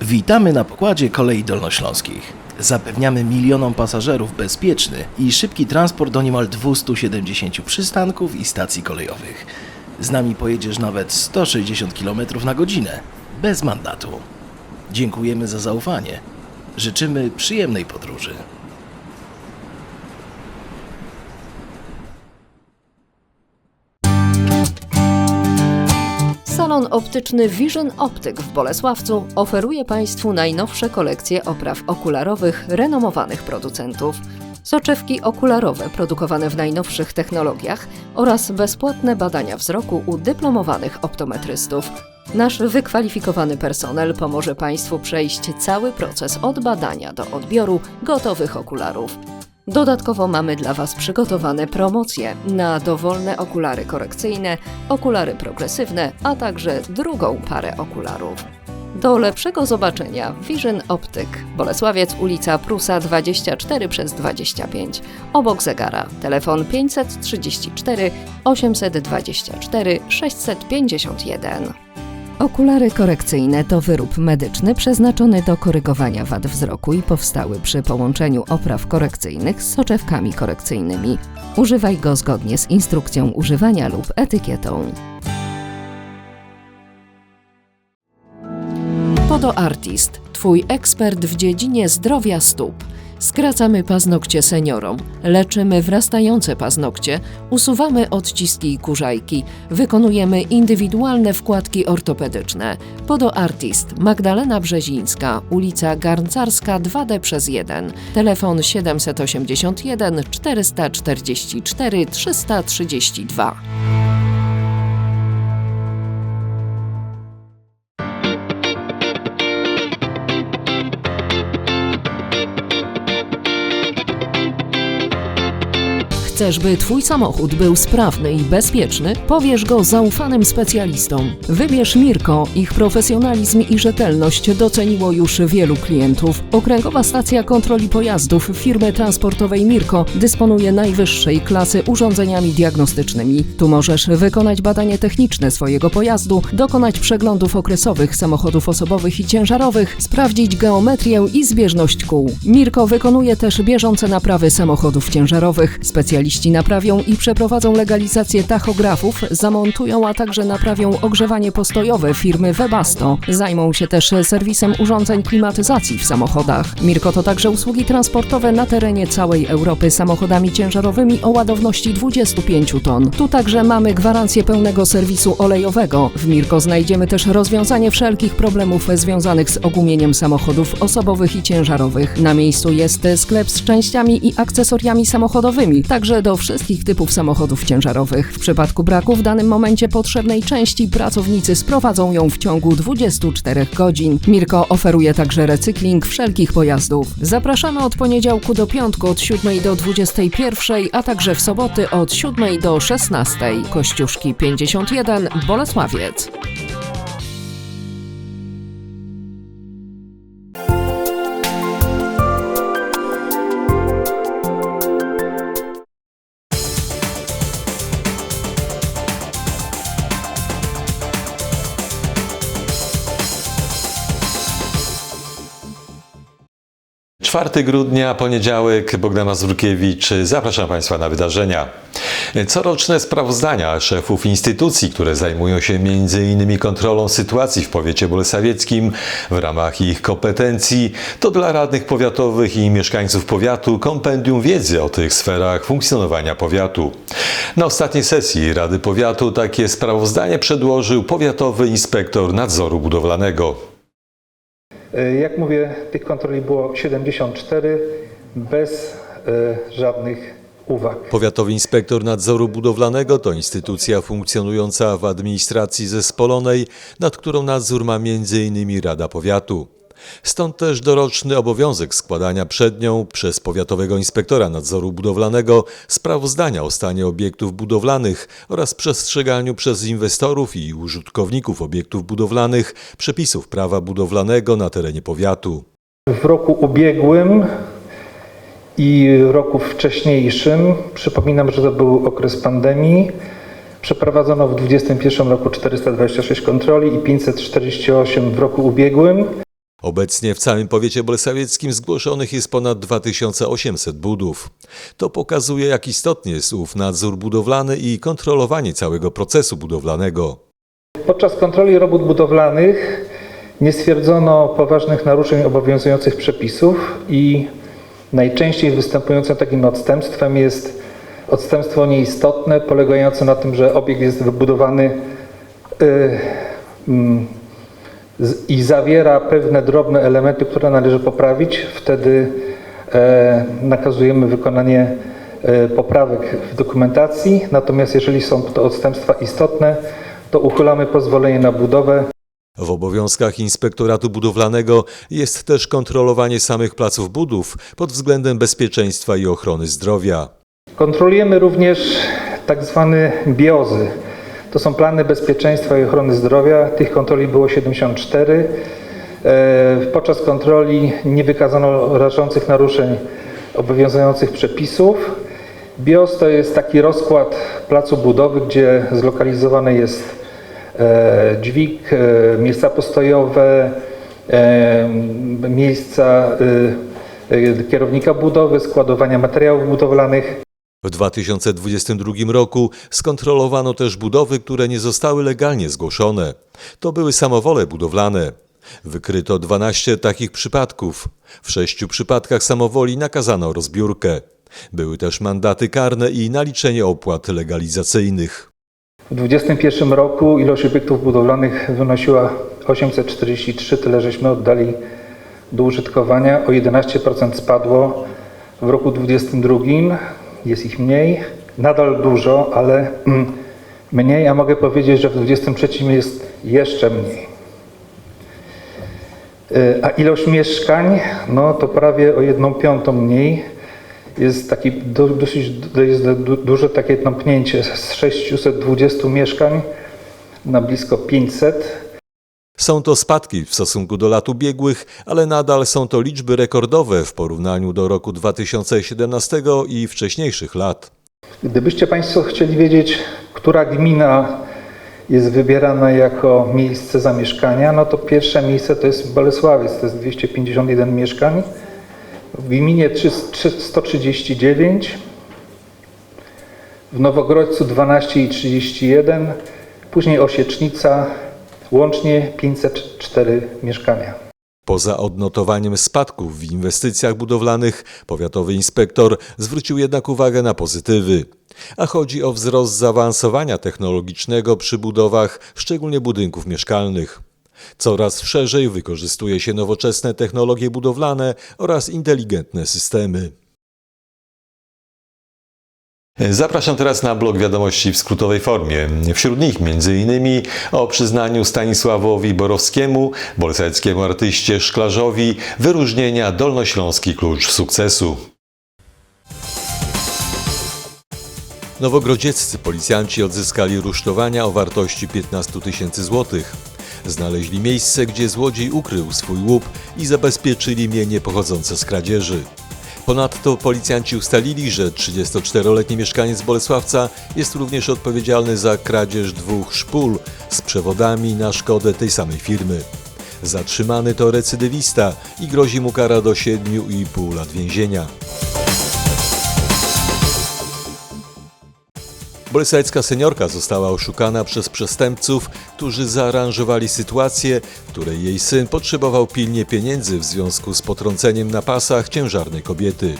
Witamy na pokładzie kolei dolnośląskich. Zapewniamy milionom pasażerów bezpieczny i szybki transport do niemal 270 przystanków i stacji kolejowych. Z nami pojedziesz nawet 160 km na godzinę, bez mandatu. Dziękujemy za zaufanie Życzymy przyjemnej podróży. Salon optyczny Vision Optyk w Bolesławcu oferuje Państwu najnowsze kolekcje opraw okularowych renomowanych producentów. Soczewki okularowe produkowane w najnowszych technologiach oraz bezpłatne badania wzroku u dyplomowanych optometrystów. Nasz wykwalifikowany personel pomoże Państwu przejść cały proces od badania do odbioru gotowych okularów. Dodatkowo mamy dla Was przygotowane promocje na dowolne okulary korekcyjne, okulary progresywne, a także drugą parę okularów. Do lepszego zobaczenia Vision Optyk, Bolesławiec, ulica Prusa 24 przez 25, obok zegara, telefon 534 824 651. Okulary korekcyjne to wyrób medyczny przeznaczony do korygowania wad wzroku i powstały przy połączeniu opraw korekcyjnych z soczewkami korekcyjnymi. Używaj go zgodnie z instrukcją używania lub etykietą. Podo Artist, Twój ekspert w dziedzinie zdrowia stóp. Skracamy paznokcie seniorom, leczymy wrastające paznokcie, usuwamy odciski i kurzajki, wykonujemy indywidualne wkładki ortopedyczne. Podo Artist, Magdalena Brzezińska, ulica Garncarska 2D przez 1, telefon 781 444 332. Chcesz, by Twój samochód był sprawny i bezpieczny? Powierz go zaufanym specjalistom. Wybierz Mirko. Ich profesjonalizm i rzetelność doceniło już wielu klientów. Okręgowa stacja kontroli pojazdów firmy transportowej Mirko dysponuje najwyższej klasy urządzeniami diagnostycznymi. Tu możesz wykonać badanie techniczne swojego pojazdu, dokonać przeglądów okresowych samochodów osobowych i ciężarowych, sprawdzić geometrię i zbieżność kół. Mirko wykonuje też bieżące naprawy samochodów ciężarowych. Specjaliści naprawią i przeprowadzą legalizację tachografów, zamontują, a także naprawią ogrzewanie postojowe firmy Webasto. Zajmą się też serwisem urządzeń klimatyzacji w samochodach. Mirko to także usługi transportowe na terenie całej Europy samochodami ciężarowymi o ładowności 25 ton. Tu także mamy gwarancję pełnego serwisu olejowego. W Mirko znajdziemy też rozwiązanie wszelkich problemów związanych z ogumieniem samochodów osobowych i ciężarowych. Na miejscu jest sklep z częściami i akcesoriami samochodowymi, także do wszystkich typów samochodów ciężarowych. W przypadku braku w danym momencie potrzebnej części pracownicy sprowadzą ją w ciągu 24 godzin. Mirko oferuje także recykling wszelkich pojazdów. Zapraszamy od poniedziałku do piątku od 7 do 21, a także w soboty od 7 do 16. Kościuszki 51 Bolesławiec. Czwarty grudnia, poniedziałek, Bogdana Zwrókiewicz. Zapraszam Państwa na wydarzenia. Coroczne sprawozdania szefów instytucji, które zajmują się m.in. kontrolą sytuacji w powiecie bolesławieckim w ramach ich kompetencji, to dla radnych powiatowych i mieszkańców powiatu kompendium wiedzy o tych sferach funkcjonowania powiatu. Na ostatniej sesji Rady Powiatu takie sprawozdanie przedłożył powiatowy inspektor nadzoru budowlanego. E, Jak mówię, tych kontroli było 74 bez e, żadnych uwag. Powiatowy inspektor nadzoru budowlanego to instytucja funkcjonująca w administracji zespolonej, nad którą nadzór ma m.in. Rada Powiatu. Stąd też doroczny obowiązek składania przed nią przez powiatowego inspektora nadzoru budowlanego sprawozdania o stanie obiektów budowlanych oraz przestrzeganiu przez inwestorów i użytkowników obiektów budowlanych przepisów prawa budowlanego na terenie powiatu. W roku ubiegłym i roku wcześniejszym, przypominam, że to był okres pandemii, przeprowadzono w 2021 roku 426 kontroli i 548 w roku ubiegłym. Obecnie w całym powiecie bolesławieckim zgłoszonych jest ponad 2800 budów. To pokazuje, jak istotny jest ów nadzór budowlany i kontrolowanie całego procesu budowlanego. Podczas kontroli robót budowlanych nie stwierdzono poważnych naruszeń obowiązujących przepisów i najczęściej występującym takim odstępstwem jest odstępstwo nieistotne, polegające na tym, że obiekt jest wybudowany y, mm, z- i zawiera pewne drobne elementy, które należy poprawić. Wtedy e, nakazujemy wykonanie e, poprawek w dokumentacji. Natomiast jeżeli są to odstępstwa istotne, to uchylamy pozwolenie na budowę. W obowiązkach inspektoratu budowlanego jest też kontrolowanie samych placów budów pod względem bezpieczeństwa i ochrony zdrowia. Kontrolujemy również tak zwane biozy. To są plany bezpieczeństwa i ochrony zdrowia. Tych kontroli było 74. E, Podczas kontroli nie wykazano rażących naruszeń obowiązujących przepisów. BIOS to jest taki rozkład placu budowy, gdzie zlokalizowany jest e, dźwig, e, miejsca postojowe, miejsca e, e, kierownika budowy, składowania materiałów budowlanych. W 2022 roku skontrolowano też budowy, które nie zostały legalnie zgłoszone. To były samowole budowlane. Wykryto 12 takich przypadków. W sześciu przypadkach samowoli nakazano rozbiórkę. Były też mandaty karne i naliczenie opłat legalizacyjnych. W 2021 roku ilość obiektów budowlanych wynosiła 843, tyle żeśmy oddali do użytkowania. O 11% spadło w roku 2022. Jest ich mniej, nadal dużo, ale mm, mniej, a mogę powiedzieć, że w 2023 jest jeszcze mniej. Y, A ilość mieszkań, no to prawie o jedną piątą mniej. Jest taki do, dosyć jest du, duże takie tąpnięcie z 620 mieszkań na blisko 500. Są to spadki w stosunku do lat ubiegłych, ale nadal są to liczby rekordowe w porównaniu do roku 2017 i wcześniejszych lat. Gdybyście Państwo chcieli wiedzieć, która gmina jest wybierana jako miejsce zamieszkania, no to pierwsze miejsce to jest Bolesławiec, to jest 251 mieszkań. W gminie 3 3 139, w Nowogrodźcu 12 i 31, później Osiecznica, łącznie 504 mieszkania. Poza odnotowaniem spadków w inwestycjach budowlanych, powiatowy inspektor zwrócił jednak uwagę na pozytywy. A chodzi o wzrost zaawansowania technologicznego przy budowach, szczególnie budynków mieszkalnych. Coraz szerzej wykorzystuje się nowoczesne technologie budowlane oraz inteligentne systemy. Zapraszam teraz na blog wiadomości w skrótowej formie. Wśród nich m.in. o przyznaniu Stanisławowi Borowskiemu, bolseckiemu artyście szklarzowi, wyróżnienia Dolnośląski Klucz Sukcesu. Nowogrodzieccy policjanci odzyskali rusztowania o wartości 15 tysięcy złotych. Znaleźli miejsce, gdzie złodziej ukrył swój łup i zabezpieczyli mienie pochodzące z kradzieży. Ponadto policjanci ustalili, że 34-letni mieszkaniec Bolesławca jest również odpowiedzialny za kradzież dwóch szpul z przewodami na szkodę tej samej firmy. Zatrzymany to recydywista i grozi mu kara do 7,5 lat więzienia. Bolesławecka seniorka została oszukana przez przestępców, którzy zaaranżowali sytuację, w której jej syn potrzebował pilnie pieniędzy w związku z potrąceniem na pasach ciężarnej kobiety.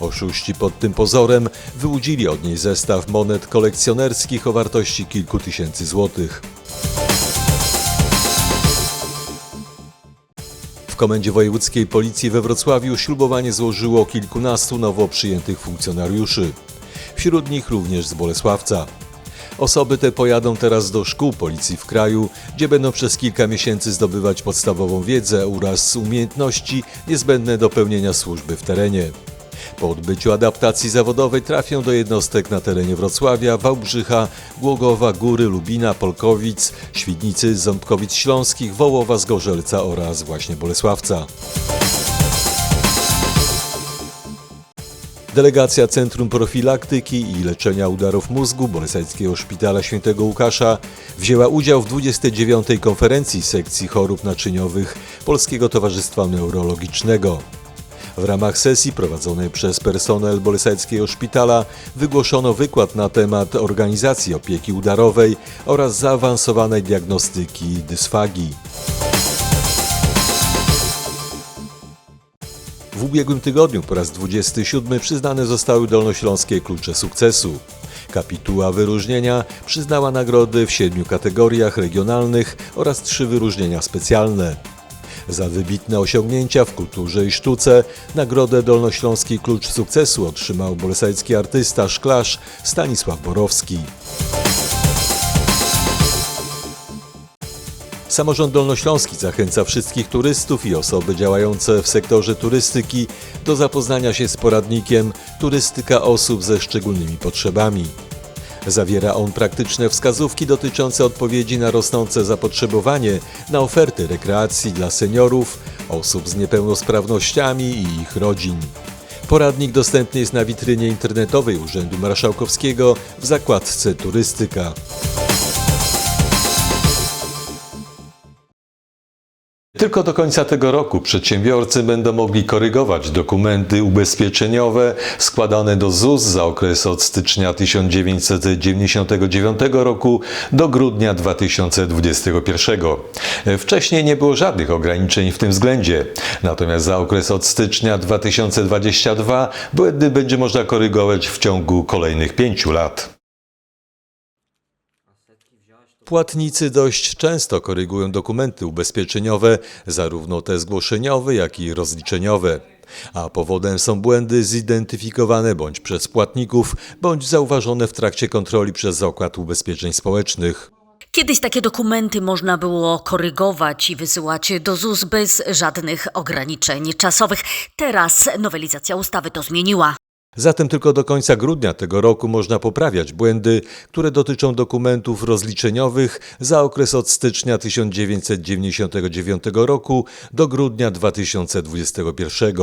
Oszuści pod tym pozorem wyłudzili od niej zestaw monet kolekcjonerskich o wartości kilku tysięcy złotych. W Komendzie Wojewódzkiej Policji we Wrocławiu ślubowanie złożyło kilkunastu nowo przyjętych funkcjonariuszy. Wśród nich również z Bolesławca. Osoby te pojadą teraz do szkół policji w kraju, gdzie będą przez kilka miesięcy zdobywać podstawową wiedzę oraz umiejętności niezbędne do pełnienia służby w terenie. Po odbyciu adaptacji zawodowej trafią do jednostek na terenie Wrocławia, Wałbrzycha, Głogowa, Góry, Lubina, Polkowic, Świdnicy, Ząbkowic Śląskich, Wołowa, Zgorzelca oraz właśnie Bolesławca. Delegacja Centrum Profilaktyki i Leczenia Udarów Mózgu Bolesajskiego Szpitala Świętego Łukasza wzięła udział w 29. konferencji sekcji chorób naczyniowych Polskiego Towarzystwa Neurologicznego. W ramach sesji prowadzonej przez personel Bolesajskiego Szpitala wygłoszono wykład na temat organizacji opieki udarowej oraz zaawansowanej diagnostyki dysfagii. W ubiegłym tygodniu po raz 27 przyznane zostały dolnośląskie klucze sukcesu. Kapituła wyróżnienia przyznała nagrody w siedmiu kategoriach regionalnych oraz trzy wyróżnienia specjalne. Za wybitne osiągnięcia w kulturze i sztuce nagrodę Dolnośląski Klucz Sukcesu otrzymał bolesajski artysta szklarz Stanisław Borowski. Samorząd Dolnośląski zachęca wszystkich turystów i osoby działające w sektorze turystyki do zapoznania się z poradnikiem Turystyka osób ze szczególnymi potrzebami. Zawiera on praktyczne wskazówki dotyczące odpowiedzi na rosnące zapotrzebowanie na oferty rekreacji dla seniorów, osób z niepełnosprawnościami i ich rodzin. Poradnik dostępny jest na witrynie internetowej Urzędu Marszałkowskiego w zakładce Turystyka. Tylko do końca tego roku przedsiębiorcy będą mogli korygować dokumenty ubezpieczeniowe składane do ZUS za okres od stycznia 1999 roku do grudnia 2021. Wcześniej nie było żadnych ograniczeń w tym względzie. Natomiast za okres od stycznia 2022 błędy będzie można korygować w ciągu kolejnych pięciu lat. Płatnicy dość często korygują dokumenty ubezpieczeniowe, zarówno te zgłoszeniowe, jak i rozliczeniowe. A powodem są błędy zidentyfikowane bądź przez płatników, bądź zauważone w trakcie kontroli przez Zakład Ubezpieczeń Społecznych. Kiedyś takie dokumenty można było korygować i wysyłać do ZUS bez żadnych ograniczeń czasowych. Teraz nowelizacja ustawy to zmieniła. Zatem tylko do końca grudnia tego roku można poprawiać błędy, które dotyczą dokumentów rozliczeniowych za okres od stycznia 1999 roku do grudnia 2021.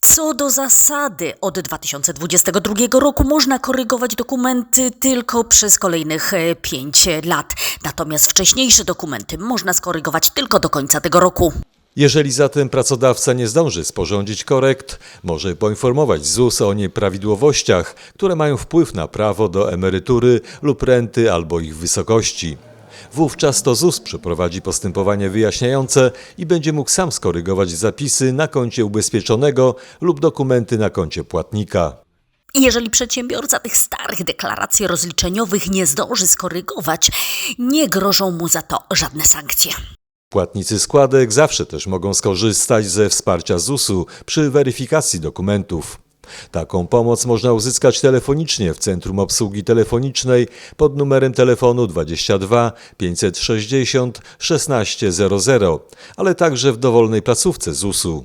Co do zasady, od 2022 roku można korygować dokumenty tylko przez kolejnych 5 lat. Natomiast wcześniejsze dokumenty można skorygować tylko do końca tego roku. Jeżeli zatem pracodawca nie zdąży sporządzić korekt, może poinformować ZUS o nieprawidłowościach, które mają wpływ na prawo do emerytury lub renty albo ich wysokości. Wówczas to ZUS przeprowadzi postępowanie wyjaśniające i będzie mógł sam skorygować zapisy na koncie ubezpieczonego lub dokumenty na koncie płatnika. Jeżeli przedsiębiorca tych starych deklaracji rozliczeniowych nie zdąży skorygować, nie grożą mu za to żadne sankcje. Płatnicy składek zawsze też mogą skorzystać ze wsparcia ZUS-u przy weryfikacji dokumentów. Taką pomoc można uzyskać telefonicznie w Centrum Obsługi Telefonicznej pod numerem telefonu 22 560 1600, ale także w dowolnej placówce ZUS-u.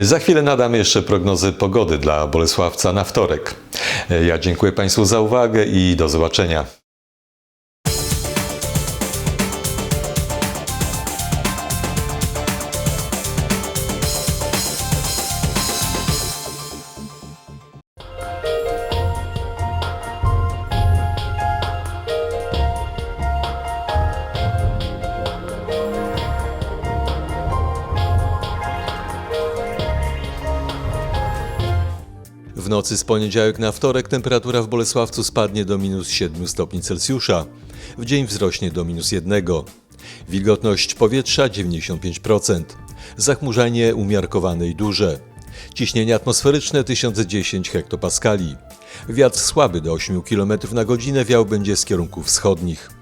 Za chwilę nadam jeszcze prognozy pogody dla Bolesławca na wtorek. Ja dziękuję Państwu za uwagę i do zobaczenia. Nocy z poniedziałek na wtorek temperatura w Bolesławcu spadnie do minus 7 stopni Celsjusza. W dzień wzrośnie do minus 1. Wilgotność powietrza 95%. Zachmurzenie umiarkowane i duże. Ciśnienie atmosferyczne 1010 hektopaskali. Wiatr słaby do 8 km na godzinę wiał będzie z kierunków wschodnich.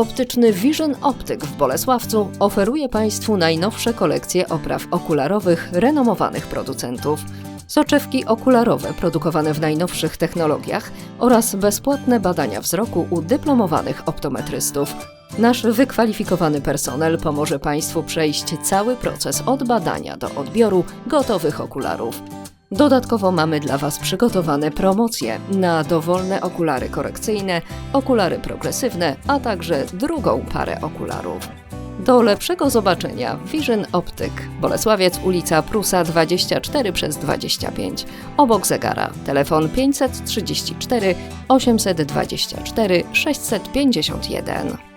Optyczny Vision Optyk w Bolesławcu oferuje Państwu najnowsze kolekcje opraw okularowych renomowanych producentów. Soczewki okularowe produkowane w najnowszych technologiach oraz bezpłatne badania wzroku u dyplomowanych optometrystów. Nasz wykwalifikowany personel pomoże Państwu przejść cały proces od badania do odbioru gotowych okularów. Dodatkowo mamy dla Was przygotowane promocje na dowolne okulary korekcyjne, okulary progresywne, a także drugą parę okularów. Do lepszego zobaczenia Vision Optyk, Bolesławiec, ulica Prusa 24 przez 25, obok zegara, telefon 534 824 651.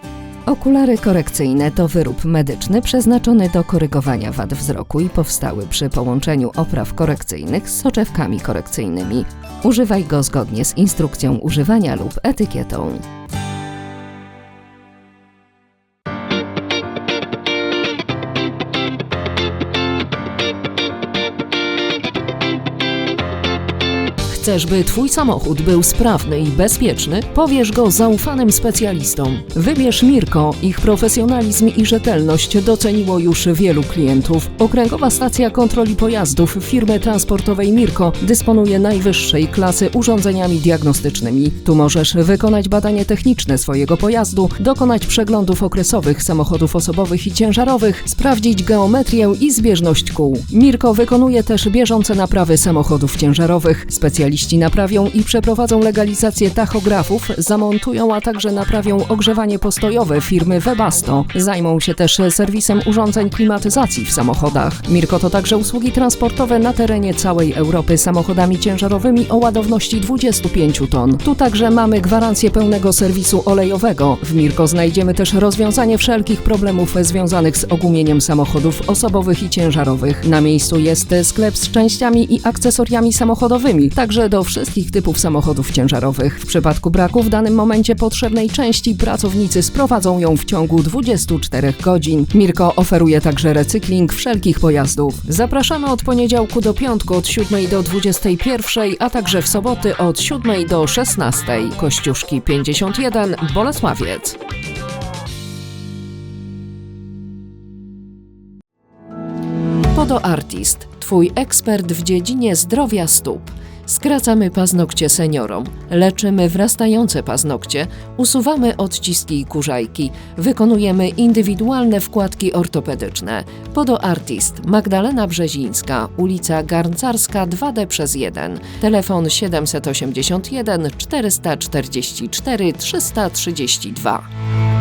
Okulary korekcyjne to wyrób medyczny przeznaczony do korygowania wad wzroku i powstały przy połączeniu opraw korekcyjnych z soczewkami korekcyjnymi. Używaj go zgodnie z instrukcją używania lub etykietą. Chcesz, by Twój samochód był sprawny i bezpieczny? Powierz go zaufanym specjalistom. Wybierz Mirko. Ich profesjonalizm i rzetelność doceniło już wielu klientów. Okręgowa stacja kontroli pojazdów firmy transportowej Mirko dysponuje najwyższej klasy urządzeniami diagnostycznymi. Tu możesz wykonać badanie techniczne swojego pojazdu, dokonać przeglądów okresowych samochodów osobowych i ciężarowych, sprawdzić geometrię i zbieżność kół. Mirko wykonuje też bieżące naprawy samochodów ciężarowych. Specjaliści naprawią i przeprowadzą legalizację tachografów, zamontują, a także naprawią ogrzewanie postojowe firmy Webasto. Zajmą się też serwisem urządzeń klimatyzacji w samochodach. Mirko to także usługi transportowe na terenie całej Europy samochodami ciężarowymi o ładowności 25 ton. Tu także mamy gwarancję pełnego serwisu olejowego. W Mirko znajdziemy też rozwiązanie wszelkich problemów związanych z ogumieniem samochodów osobowych i ciężarowych. Na miejscu jest sklep z częściami i akcesoriami samochodowymi, także do wszystkich typów samochodów ciężarowych. W przypadku braku w danym momencie potrzebnej części pracownicy sprowadzą ją w ciągu 24 godzin. Mirko oferuje także recykling wszelkich pojazdów. Zapraszamy od poniedziałku do piątku od 7 do 21, a także w soboty od 7 do 16. Kościuszki 51 Bolesławiec. Podo Artist, Twój ekspert w dziedzinie zdrowia stóp. Skracamy paznokcie seniorom, leczymy wrastające paznokcie, usuwamy odciski i kurzajki, wykonujemy indywidualne wkładki ortopedyczne. Podo Artist, Magdalena Brzezińska, ulica Garncarska 2D przez 1, telefon 781 444 332.